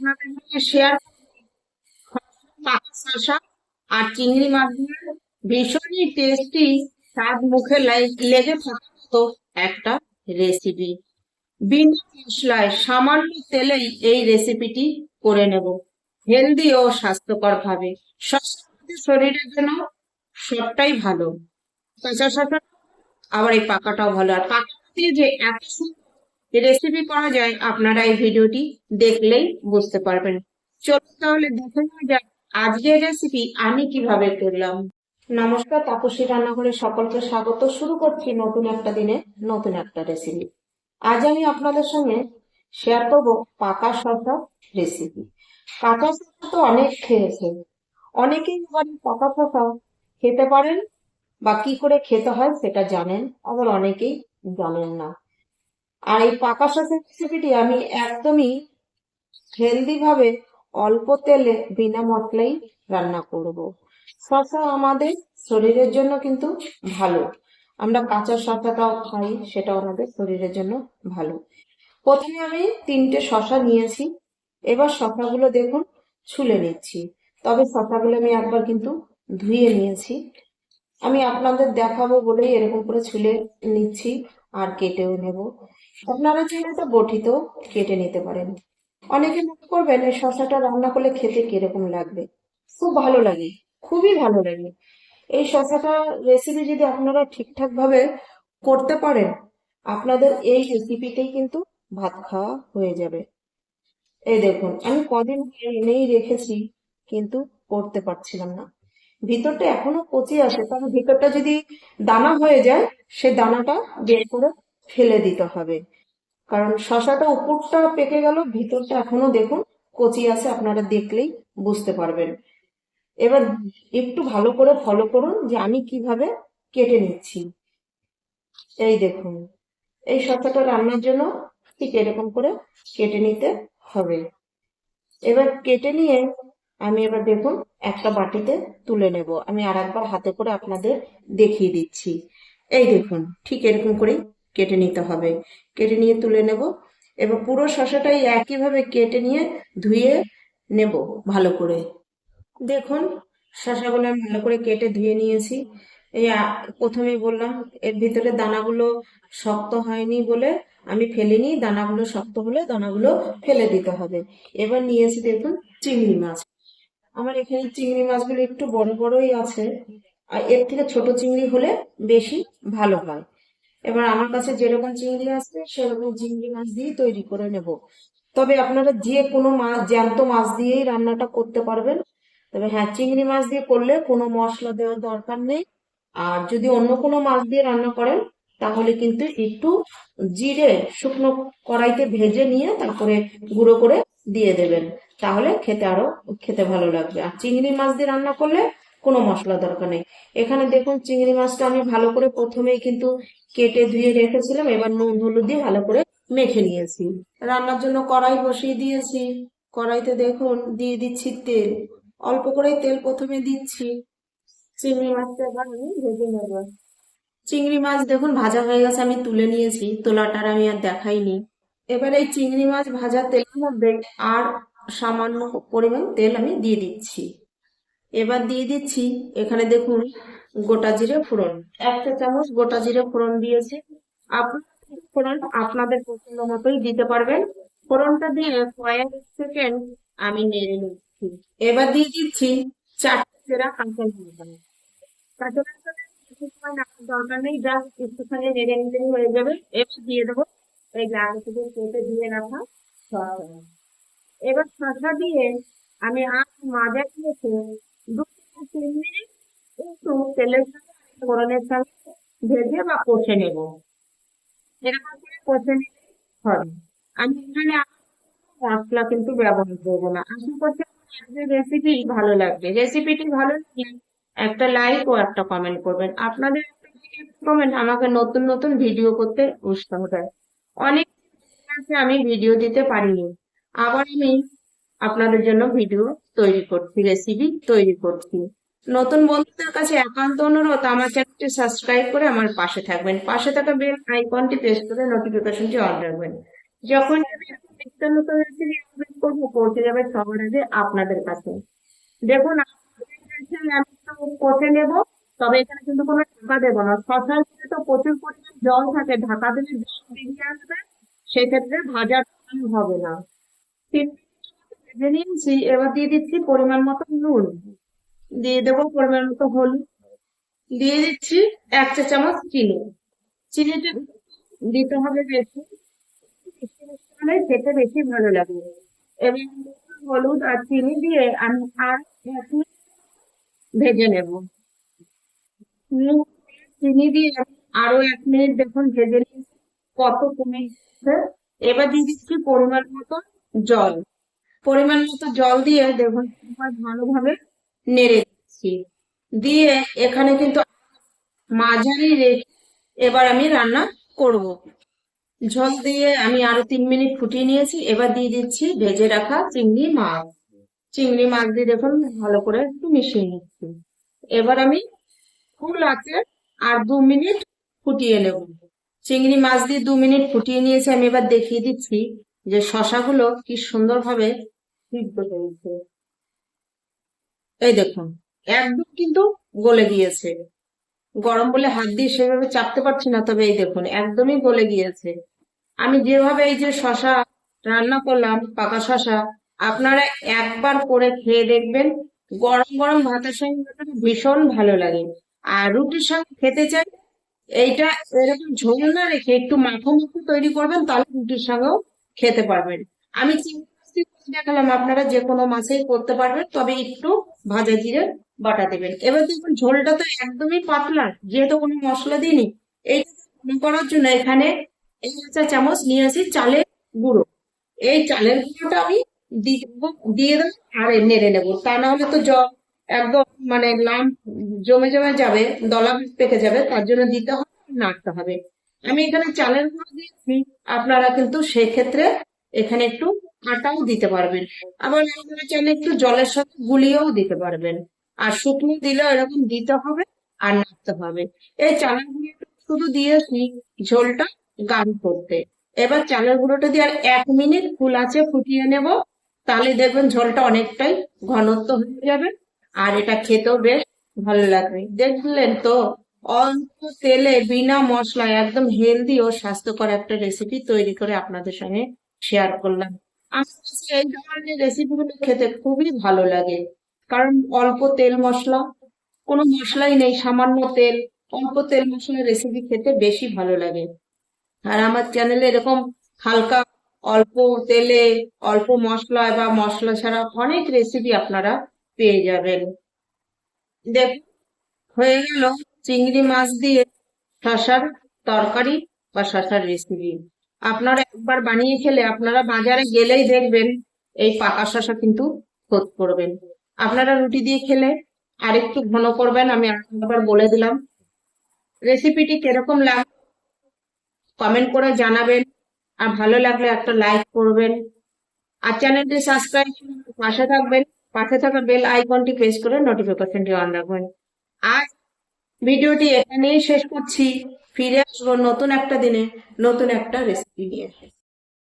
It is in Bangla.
আপনাদের সঙ্গে শেয়ার পাকা আর চিংড়ি মাছ ভীষণই টেস্টি স্বাদ মুখে লেগে থাকার একটা রেসিপি বিনা মশলায় সামান্য তেলেই এই রেসিপিটি করে নেব। হেলদি ও স্বাস্থ্যকর ভাবে শরীরের জন্য সবটাই ভালো। কাঁচা শসা আবার এই পাকাটাও ভালো। আর পাকা দিয়ে যে এত সুন্দর রেসিপি করা যায়, আপনারা এই ভিডিওটি দেখলেই বুঝতে পারবেন। চলুন তাহলে দেখে নেওয়া যাক আজকের রেসিপি আমি কীভাবে করলাম। নমস্কার, তাপসী রান্নাঘরে সকলকে স্বাগত। শুরু করছি নতুন একটা দিনে নতুন একটা রেসিপি আজ আমি আপনাদের সঙ্গে শেয়ার করব পাকা শসা রেসিপি কাঁচা শসা তো অনেক খেয়েছেন অনেকেই আবার পাকা শসা খেতে পারেন বা কি করে খেতে হয় সেটা জানেন, আবার অনেকেই জানেন না। আর এই পাকা শসার রেসিপিটি আমি একদমই হেলদি ভাবে অল্প তেলে বিনা মশলাই রান্না করব। শসা আমাদের শরীরের জন্য কিন্তু ভালো। আমরা কাঁচা শসাটাও খাই সেটা আমাদের শরীরের জন্য ভালো। প্রথমে আমি তিনটে শসা নিয়েছি। এবার শসাগুলো দেখুন, ছুলে নিচ্ছি। তবে শসাগুলো আমি একবার কিন্তু ধুয়ে নিয়েছি। আমি আপনাদের দেখাবো বলেই এরকম করে ছুলে নিচ্ছি। আর কেটেও নেব। আপনারা চাইলে এটা বটিতেও কেটে নিতে পারেন। অনেকে মনে করবেন এই শসাটা রান্না করলে খেতে কীরকম লাগবে। খুব ভালো লাগে, খুবই ভালো লাগে। এই শসাটা রেসিপি যদি আপনারা ঠিকঠাক ভাবে করতে পারেন, আপনাদের এই রেসিপিতেই কিন্তু ভাত খাওয়া হয়ে যাবে। এই দেখুন, আমি কদিন এনেই রেখেছি, কিন্তু করতে পারছিলাম না। ভিতরটা এখনও কচি আছে, তবে ভিতরটা যদি দানা হয়ে যায় সে দানাটা বের করে ফেলে দিতে হবে। কারণ শশাটা উপরটা পেকে গেল, ভিতরটা এখনও দেখুন কচি আছে, আপনারা দেখলেই বুঝতে পারবেন। এবার একটু ভালো করে ফলো করুন যে আমি কীভাবে কেটে নিচ্ছি। এই দেখুন, এই শসাটা রান্নার জন্য ঠিক এরকম করে কেটে নিতে হবে। এবার কেটে নিয়ে আমি এবার দেখুন একটা বাটিতে তুলে নেব। আমি আর একবার হাতে করে আপনাদের দেখিয়ে দিচ্ছি। এই দেখুন, ঠিক এরকম করেই কেটে নিতে হবে। কেটে নিয়ে তুলে নেব এবার পুরো শসাটাই একইভাবে কেটে নিয়ে ধুয়ে নেব ভালো করে। দেখুন, শসাগুলো আমি ভালো করে কেটে ধুয়ে নিয়েছি। এই প্রথমেই বললাম, এর ভিতরে দানাগুলো শক্ত হয়নি বলে আমি ফেলিনি, দানাগুলো শক্ত হলে দানাগুলো ফেলে দিতে হবে। এবার নিয়েছি দেখুন, চিংড়ি মাছ। আমার এখানে চিংড়ি মাছগুলো একটু বড় বড়ই আছে। আর এর থেকে ছোট চিংড়ি হলে বেশি ভালো হয়। এবার আমার কাছে যেরকম চিংড়ি আসবে সেরকম চিংড়ি মাছ দিয়ে তৈরি করে নেব। তবে আপনারা যে কোনো মাছ, জ্যান্ত মাছ দিয়েই রান্নাটা করতে পারবেন। তবে হ্যাঁ চিংড়ি মাছ দিয়ে করলে কোনো মশলা দেওয়ার দরকার নেই। আর যদি অন্য কোনো মাছ দিয়ে রান্না করেন, তাহলে কিন্তু একটু জিরে শুকনো কড়াইতে ভেজে নিয়ে তারপরে গুঁড়ো করে দিয়ে দেবেন। তাহলে খেতে আরও, খেতে ভালো লাগবে। আর চিংড়ি মাছ দিয়ে রান্না করলে কোনো মশলা দরকার নেই। এখানে দেখুন চিংড়ি মাছটা আমি ভালো করে প্রথমেই কিন্তু কেটে ধুয়ে রেখেছিলাম, এবার নুন, হলুদ দিয়ে ভালো করে মেখে নিয়েছি। রান্নার জন্য কড়াই বসিয়ে দিয়েছি। কড়াইতে দেখুন দিয়ে দিচ্ছি তেল। অল্প করেই তেল প্রথমে দিচ্ছি। চিংড়ি মাছটা এবার আমি ভেজে নেব। চিংড়ি মাছ দেখুন ভাজা হয়ে গেছে, আমি তুলে নিয়েছি। তোলাটার আমি আর দেখাইনি। এবার এই চিংড়ি মাছ ভাজা তেলের মধ্যে আর সামান্য পরিমাণ তেল আমি দিয়ে দিচ্ছি। এবার দিয়ে দিচ্ছি, এখানে দেখুন, গোটা জিরে ফোড়ন। একটা চামচ গোটা জিরে ফোড়ন দিয়েছি। আপনার ফোড়ন আপনাদের পছন্দ মতোই দিতে পারবেন। ফোড়নটা দিয়ে কয়েক সেকেন্ড আমি নেড়ে নিচ্ছি। এবার দিয়ে দিচ্ছি চারটে চেরা কাঁচা লঙ্কা। কাঁচা লঙ্কা দরকার নেই, জাস্ট একটুখানি নেড়ে নিলেই হয়ে যাবে। এবার দিয়ে দেবো এই লাল থেকে কেটে দিয়ে রাখা এবার শসা দিয়ে আমি আর মাজা দিয়েছে দু সাথে ফোড়নের সাথে ভেজে বা কষে নেব এরকম করে কষে নিলে হবে আমি এখানে মশলা কিন্তু ব্যবহার করব না আশা করছি আজকের রেসিপি ভালো লাগবে রেসিপিটি ভালো লাগলে একটা লাইক ও একটা কমেন্ট করবেন আপনাদের কমেন্ট আমাকে নতুন নতুন ভিডিও করতে উৎসাহ দেয় অনেক আমি ভিডিও দিতে পারিনি আবার আমি আপনাদের জন্য ভিডিও তৈরি করছি রেসিপি তৈরি করছি। নতুন বন্ধুদের কাছে একান্ত অনুরোধ, আমার চ্যানেলটি সাবস্ক্রাইব করে আমার পাশে থাকবেন। পাশে থাকা বেল আইকনটি প্রেস করে নোটিফিকেশনটি অন রাখবেন। যখন আমি নিত্য নতুন রেসিপি আপলোড করব, পৌঁছে যাবে সবার আগে আপনাদের কাছে। দেখুন, আমি তো কষে নেব, তবে এখানে কিন্তু কোনো ঢাকা দেবো না। শশার তো প্রচুর পরিমাণ জল থাকে, ঢাকা দিলে জল বেরিয়ে আসবে, সেক্ষেত্রে ভাজার হবে না। তিন ভেজে নিয়েছি, এবার দিয়ে দিচ্ছি পরিমাণ মতো নুন। দিয়ে দেবো পরিমাণ মতো হলুদ। দিয়ে দিচ্ছি এক চা চামচ চিনি। চিনিটা দিতে হবে বেশি। মিষ্টি খেতে বেশি ভালো লাগে। এবং হলুদ আর চিনি দিয়ে আমি আর এক ভেজে নেব। চিনি দিয়ে আরও এক মিনিট দেখুন ভেজে কত কমে গেছে এবার দিয়ে দিচ্ছি পরিমাণ মতো জল। পরিমাণ মতো জল দিয়ে দেখুন ভালোভাবে নেড়ে দিচ্ছি। দিয়ে এখানে কিন্তু মাঝারি রেখে এবার আমি রান্না করব। ঝোল দিয়ে আমি আরও তিন মিনিট ফুটিয়ে নিয়েছি। এবার দিয়ে দিচ্ছি ভেজে রাখা চিংড়ি মাছ। চিংড়ি মাছ দিয়ে দেখুন ভালো করে একটু মিশিয়ে নিচ্ছি। এবার আমি ফুল আছে আর দু মিনিট ফুটিয়ে নেব। চিংড়ি মাছ দিয়ে দু মিনিট ফুটিয়ে নিয়েছি। আমি এবার দেখিয়ে দিচ্ছি যে শশাগুলো কি সুন্দরভাবে সিদ্ধ হয়েছে। এই দেখুন, একদম কিন্তু গলে গিয়েছে। গরম বলে হাত দিয়ে সেভাবে চাপতে পারছি না, তবে এই দেখুন, একদমই গলে গিয়েছে। আমি যেভাবে এই যে শশা রান্না করলাম, পাকা শশা, আপনারা একবার করে খেয়ে দেখবেন, গরম গরম ভাতের সঙ্গে ভীষণ ভালো লাগে। আর রুটির সঙ্গে খেতে চাই, এইটা এরকম ঝোল না রেখে একটু মাখো মাখো তৈরি করবেন, তাহলে রুটির সঙ্গেও খেতে পারবেন। আমি দেখালাম আপনারা, যে কোনো মাছেই করতে পারবেন, তবে একটু ভাজা জিরে বাটা দেবেন। এবার দেখুন, ঝোলটা তো একদমই পাতলা, যেহেতু কোনো মশলা দিইনি ঘন করার জন্য এখানে এই চা চামচ নিয়ে আসি চালের গুঁড়ো। এই চালের গুঁড়োটা আমি দিয়ে দেবো আর নেড়ে নেব, তা না হলে তো জল একদম মানে লাম জমে জমে যাবে, দলা পেকে যাবে, তার জন্য দিতে হবে নাড়তে হবে। আমি এখানে চালের গুঁড়ো দিয়েছি। আপনারা কিন্তু সেক্ষেত্রে এখানে একটু আটাও দিতে পারবেন। আবার আপনারা চাইলে একটু জলের সাথে গুলিয়েও দিতে পারবেন। আর শুকনো দিলে এরকম দিতে হবে আর নাড়তে হবে। এই চালের গুঁড়োটা শুধু দিয়েছি ঝোলটা গাঢ় করতে। এবার চালের গুঁড়োটা দিয়ে আর এক মিনিট ফুল আছে ফুটিয়ে নেব। তাহলে দেখবেন ঝোলটা অনেকটাই ঘনত্ব হয়ে যাবে। আর এটা খেতেও বেশ ভালো লাগবে। দেখলেন তো? অল্প তেলে বিনা মশলায় একদম হেলদি ও স্বাস্থ্যকর একটা রেসিপি তৈরি করে আপনাদের সঙ্গে শেয়ার করলাম। আমার কাছে এই ধরনের রেসিপিগুলো খেতে খুবই ভালো লাগে। কারণ অল্প তেল মশলা, কোনো মশলাই নেই, সামান্য তেল, অল্প তেল মশলা রেসিপি খেতে বেশি ভালো লাগে। আর আমার চ্যানেলে এরকম হালকা অল্প তেলে অল্প মশলা বা মশলা ছাড়া অনেক রেসিপি আপনারা পেয়ে যাবেন। দেখুন, হয়ে গেল। চিংড়ি মাছ দিয়ে শশার তরকারি বা শশার রেসিপি আপনারা একবার বানিয়ে খেলে আপনারা বাজারে গেলেই দেখবেন এই পাকা শশা কিন্তু খোঁজ করবেন। আপনারা রুটি দিয়ে খেলে আরেকটু ঘন করবেন, আমি আরেকবার বলে দিলাম। রেসিপিটি কীরকম লাগ কমেন্ট করে জানাবেন। আর ভালো লাগলে একটা লাইক করবেন। আর চ্যানেলটি সাবস্ক্রাইব করে পাশে থাকবেন। পাশে থাকা বেল আইকনটি প্রেস করে নোটিফিকেশনটি অন রাখবেন। আজ ভিডিওটি এখানেই শেষ করছি। ফিরে আসব নতুন একটা দিনে নতুন একটা রেসিপি নিয়ে।